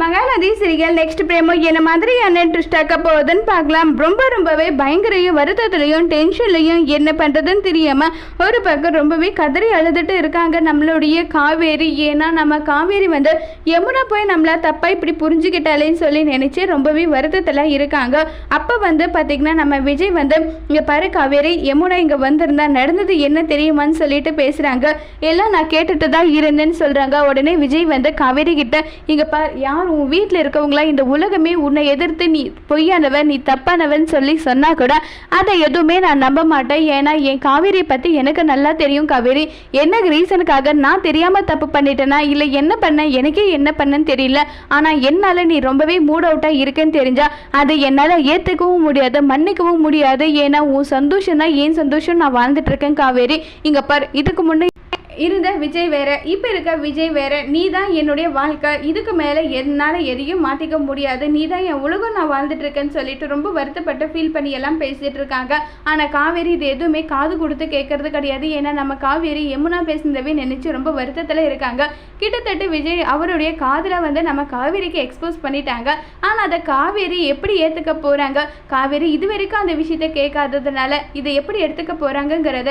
Mahanadi சிறிகள் next பிரேமோ என்ன மாதிரியான twist ஆக்க போகுதுன்னு பார்க்கலாம். ரொம்ப ரொம்பவே பயங்கரையும் வருத்தத்துலையும் டென்ஷன்லையும் என்ன பண்ணுறதுன்னு தெரியாமல் ஒரு பக்கம் ரொம்பவே கதறி அழுதுட்டு இருக்காங்க நம்மளுடைய காவேரி. ஏன்னா நம்ம காவேரி வந்து யமுனா போய் நம்மள தப்பாக இப்படி புரிஞ்சுக்கிட்டாலேன்னு சொல்லி நினச்சி ரொம்பவே வருத்தத்தில் இருக்காங்க. அப்போ வந்து பார்த்திங்கன்னா நம்ம விஜய் வந்து இங்கே பாரு காவேரி யமுனா இங்கே வந்திருந்தா நடந்தது என்ன தெரியுமான்னு சொல்லிட்டு பேசுகிறாங்க எல்லாம் நான் கேட்டுட்டு தான் இருந்தேன்னு சொல்கிறாங்க உடனே விஜய் வந்து காவேரி கிட்ட இங்கே பார் யார் உன் வீட்டில் இருக்கவங்களா இந்த உலகமே உன்னை எதிர்த்து நீ பொய்யானவன் நீ தப்பானவன் சொல்லி சொன்னா கூட அதை எதுவுமே நான் நம்ப மாட்டேன். ஏன்னா என் காவேரியை பற்றி எனக்கு நல்லா தெரியும் காவேரி. என்ன ரீசனுக்காக நான் தெரியாமல் தப்பு பண்ணிட்டேனா? இல்லை என்ன பண்ண? எனக்கே என்ன பண்ணேன்னு தெரியல. ஆனால் என்னால் நீ ரொம்பவே மூட் அவுட்டாக இருக்கேன்னு தெரிஞ்சா அதை என்னால் ஏற்றுக்கவும் முடியாது மன்னிக்கவும் முடியாது. ஏன்னா உன் சந்தோஷம் தான் ஏன் சந்தோஷம் நான் வாழ்ந்துட்டு இருக்கேன் காவேரி. இங்கே பார் இதுக்கு முன்னே இருந்த விஜய் வேற இப்போ இருக்க விஜய் வேற நீ தான் என்னுடைய வாழ்க்கை. இதுக்கு மேலே என்னால் எதையும் மாற்றிக்க முடியாது. நீ தான் என் உலகம் நான் வாழ்ந்துட்டு இருக்கேன்னு சொல்லிட்டு ரொம்ப வருத்தப்பட்டு ஃபீல் பண்ணி எல்லாம் பேசிட்டு இருக்காங்க. ஆனால் காவேரி இது எதுவுமே காது கொடுத்து கேட்கறது கிடையாது. ஏன்னா நம்ம காவேரி யமுனா பேசினதவே நினைச்சு ரொம்ப வருத்தத்தில் இருக்காங்க. கிட்டத்தட்ட விஜய் அவருடைய காதில் வந்து நம்ம காவேரிக்கு எக்ஸ்போஸ் பண்ணிட்டாங்க. ஆனால் அதை காவேரி எப்படி ஏற்றுக்க போகிறாங்க காவேரி இது வரைக்கும் அந்த விஷயத்த கேட்காததுனால இதை எப்படி எடுத்துக்க போகிறாங்கங்கிறத